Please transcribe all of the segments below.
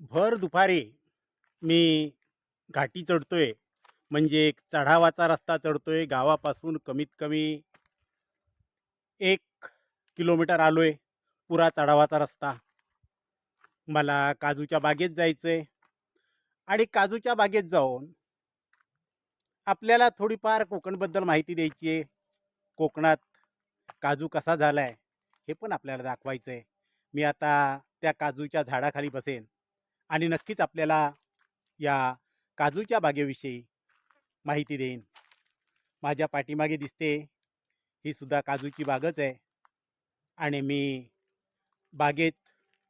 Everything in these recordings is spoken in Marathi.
भर दुपारी मी घाटी चढतो आहे म्हणजे एक चढावाचा रस्ता चढतो आहे गावापासून कमीत कमी एक किलोमीटर आलो आहे पुरा चढावाचा रस्ता. मला काजूच्या बागेत जायचं आहे आणि काजूच्या बागेत जाऊन आपल्याला थोडीफार कोकणबद्दल माहिती द्यायची आहे कोकणात काजू कसा झाला आहे हे पण आपल्याला दाखवायचं आहे मी आता त्या काजूच्या झाडाखाली बसेन. आणि नक्कीच आपल्याला या काजूच्या बागेविषयी माहिती देईन. माझ्या पाठीमागे दिसते ही सुद्धा काजूची बागच आहे आणि मी बागेत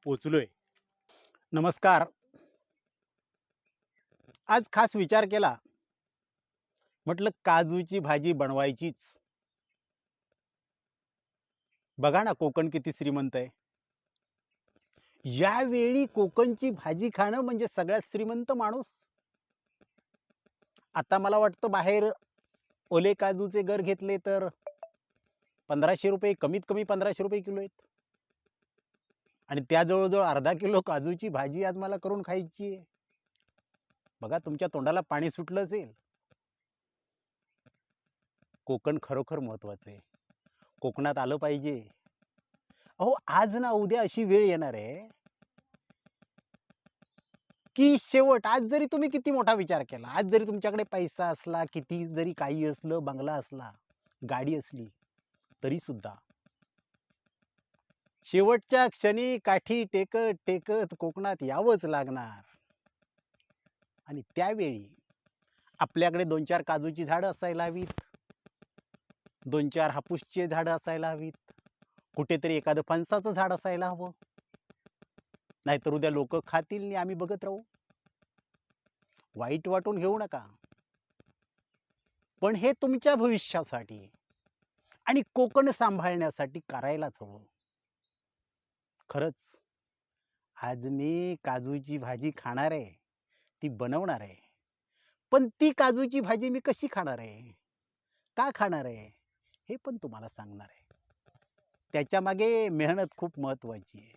पोचलो आहे नमस्कार. आज खास विचार केला. म्हटलं काजूची भाजी बनवायचीच. बघा ना कोकण किती श्रीमंत आहे. यावेळी कोकणची भाजी खाणं म्हणजे सगळ्यात श्रीमंत माणूस आता मला वाटतं बाहेर ओले काजूचे घर घेतले तर पंधराशे रुपये कमीत कमी पंधराशे रुपये किलो आहेत. आणि त्या जवळजवळ अर्धा किलो काजूची भाजी आज मला करून खायची आहे. बघा तुमच्या तोंडाला पाणी सुटलं असेल. कोकण खरोखर महत्वाचं आहे. कोकणात आलं पाहिजे. अहो आज ना उद्या अशी वेळ येणार आहे की शेवट आज जरी तुम्ही किती मोठा विचार केला आज जरी तुमच्याकडे पैसा असला किती जरी काही असलं बंगला असला गाडी असली तरी सुद्धा. शेवटच्या क्षणी काठी टेकत टेकत कोकणात यावंच लागणार. आणि त्यावेळी आपल्याकडे दोन चार काजूची झाडं असायला हवीत. दोन चार हापूसचे झाडं असायला हवीत. कुठेतरी एखादं फणसाचं झाड असायला हवं. नाहीतर उद्या लोक खातील आणि आम्ही बघत राहू. वाईट वाटून घेऊ नका. पण हे तुमच्या भविष्यासाठी आणि कोकण सांभाळण्यासाठी करायलाच हवं. खरंच आज मी काजूची भाजी खाणार आहे ती बनवणार आहे. पण ती काजूची भाजी मी कशी खाणार आहे? का खाणार आहे? हे पण तुम्हाला सांगणार आहे. त्याच्यामागे मेहनत खूप महत्वाची आहे.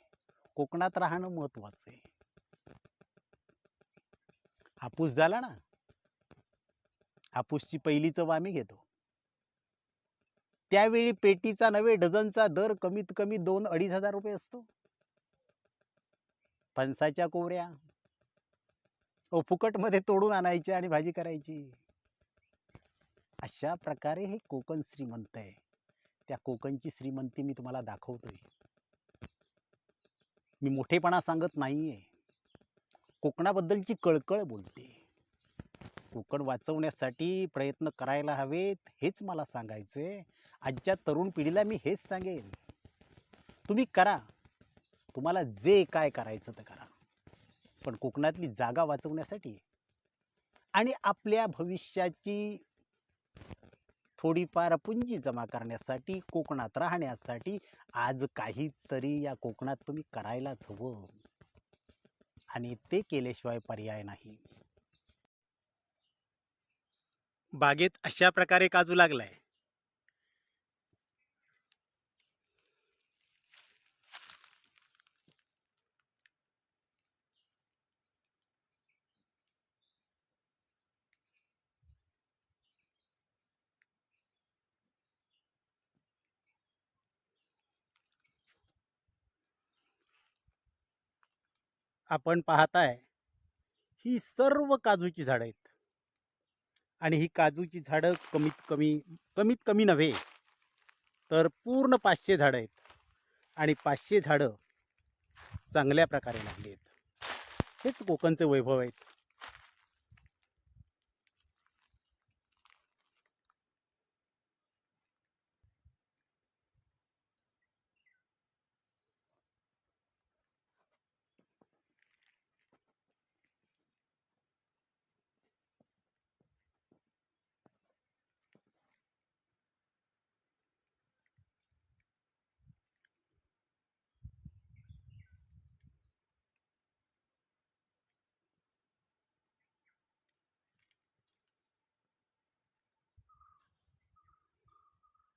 कोकणात राहणं महत्त्वाचं आहे. हापूस झाला ना हापूसची पहिली चव आम्ही घेतो. त्यावेळी पेटीचा नव्हे डझनचा दर कमीत कमी दोन अडीच हजार रुपये असतो. फणसाच्या कोवऱ्या ओ फुकटमध्ये तोडून आणायची आणि भाजी करायची. अशा प्रकारे हे कोकण श्रीमंत आहे. त्या कोकणची श्रीमंती मी तुम्हाला दाखवतोय. मी मोठेपणा सांगत नाहीये. कोकणाबद्दलची कळकळ बोलते. कोकण वाचवण्यासाठी प्रयत्न करायला हवेत हेच मला सांगायचे आजच्या तरुण पिढीला मी हेच सांगेन. तुम्ही करा. तुम्हाला जे काय करायचं ते करा. पण कोकणातली जागा वाचवण्यासाठी आणि आपल्या भविष्याची थोडीफार पुंजी जमा करण्यासाठी कोकणात राहण्यासाठी आज काहीतरी या कोकणात तुम्ही करायलाच हवं. आणि ते केल्याशिवाय पर्याय नाही. बागेत अशा प्रकारे काजू लागलाय. आपण पाहताय ही सर्व काजूची झाडं आहेत. आणि ही काजूची झाडं कमीत कमी कमीत कमी नव्हे तर पूर्ण पाचशे झाडं आहेत. आणि पाचशे झाडं चांगल्या प्रकारे लागली आहेत. हेच कोकणचे वैभव आहेत.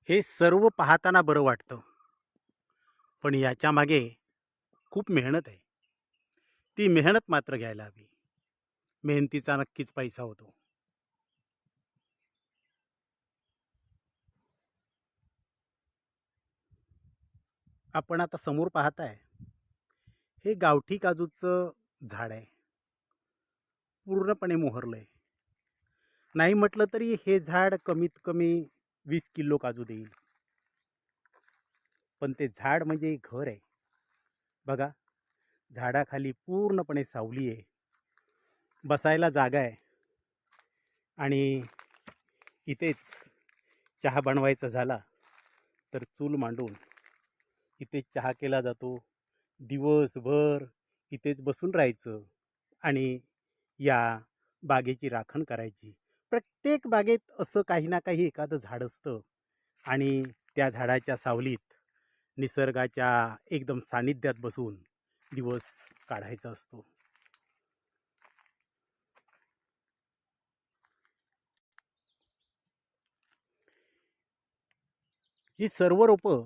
हे सर्व पाहताना बरं वाटतं. पण याच्या मागे खूप मेहनत आहे. ती मेहनत मात्र घ्यायला हवी. मेहनतीचा नक्कीच पैसा होतो. आपण आता समोर पाहताय हे गावठी काजूचं झाड आहे. पूर्णपणे मोहरलं आहे नाही म्हटलं तरी हे झाड कमीत कमी वीस किलो काजू देईल. पण ते झाड म्हणजे घर आहे. बघा झाडाखाली पूर्णपणे सावली आहे. बसायला जागा आहे. आणि इथेच चहा बनवायचा झाला तर चूल मांडून इथेच चहा केला जातो. दिवसभर इथेच बसून राहायचं आणि या बागेची राखण करायची. प्रत्येक बागेत असं काही ना काही एखादं झाड असतं. आणि त्या झाडाच्या सावलीत निसर्गाच्या एकदम सानिध्यात बसून दिवस काढायचा असतो. ही सर्व रोपं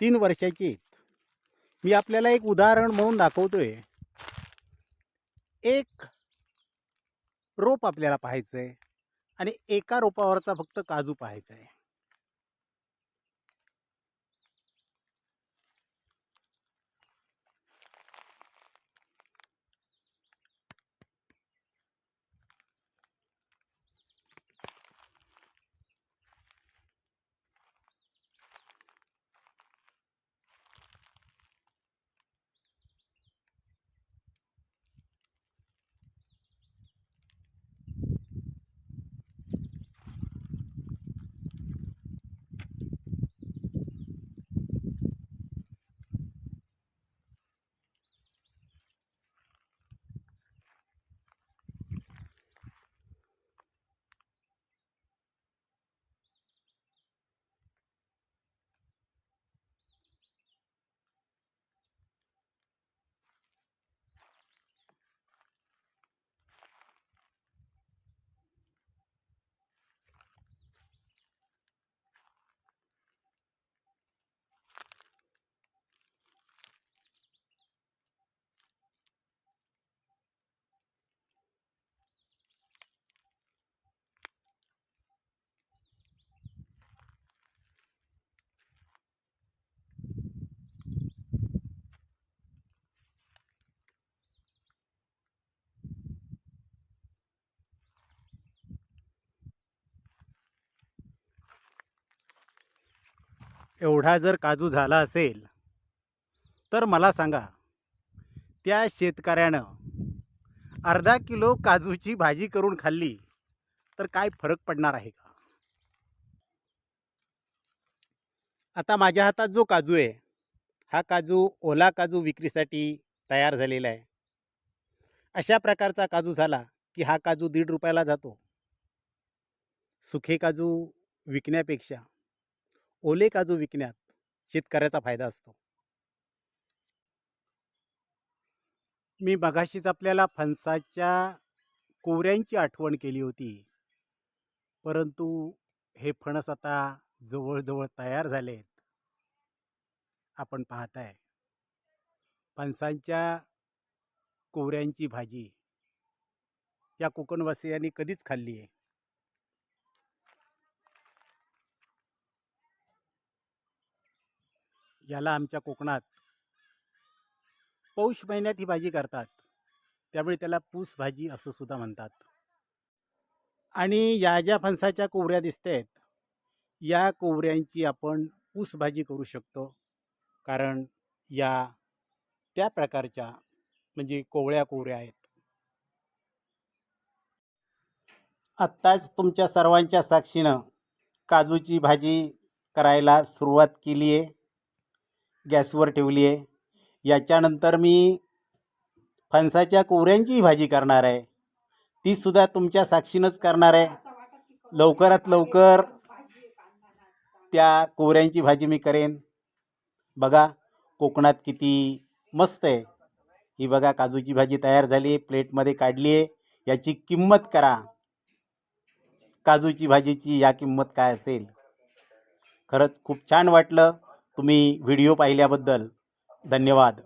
तीन वर्षाची आहेत. मी आपल्याला एक उदाहरण म्हणून दाखवतोय. एक रोप आपल्याला पाहायचं आहे आणि एका रोपावरचा फक्त काजू पाहायचा आहे. एवढा जर काजू झाला असेल तर मला सांगा त्या शेतकऱ्यानं अर्धा किलो काजूची भाजी करून खाल्ली तर काय फरक पडणार आहे का? आता माझ्या हातात जो काजू आहे हा काजू ओला काजू विक्रीसाठी तयार झालेला आहे. अशा प्रकारचा काजू झाला की हा काजू दीड रुपयाला जातो. सुखे काजू विकण्यापेक्षा ओले काजू विकण्यात शेतकऱ्याचा फायदा असतो. मी मघाशीच आपल्याला फणसाच्या कोवऱ्यांची आठवण केली होती. परंतु हे फणस आता जवळजवळ तयार झालेत. आपण पाहताय. फणसांच्या कोवऱ्यांची भाजी या कोकणवासियांनी कधीच खाल्ली आहे याला आमच्या कोकणात पौष महिन्यात ही भाजी करतात. त्यामुळे त्याला पूस भाजी असं सुद्धा म्हणतात. आणि या ज्या फणसाच्या कोवऱ्या दिसत आहेत या कोवऱ्यांची आपण पूस भाजी करू शकतो. कारण या त्या प्रकारच्या म्हणजे कोवळ्या कोवऱ्या आहेत. आत्ताच तुमच्या सर्वांच्या साक्षीनं काजूची भाजी करायला सुरुवात केली आहे गॅसवर ठेवली आहे. याच्यानंतर मी फणसाच्या कोऱ्यांचीही भाजी करणार आहे. तीसुद्धा तुमच्या साक्षीनंच करणार आहे. लवकरात लवकर त्या कोवऱ्यांची भाजी मी करेन. बघा कोकणात किती मस्त आहे. ही बघा काजूची भाजी तयार झाली आहे. प्लेटमध्ये काढली आहे. याची किंमत करा. काजूची भाजीची या किंमत काय असेल? खरंच खूप छान वाटलं. तुम्ही व्हिडिओ पाहिल्याबद्दल धन्यवाद.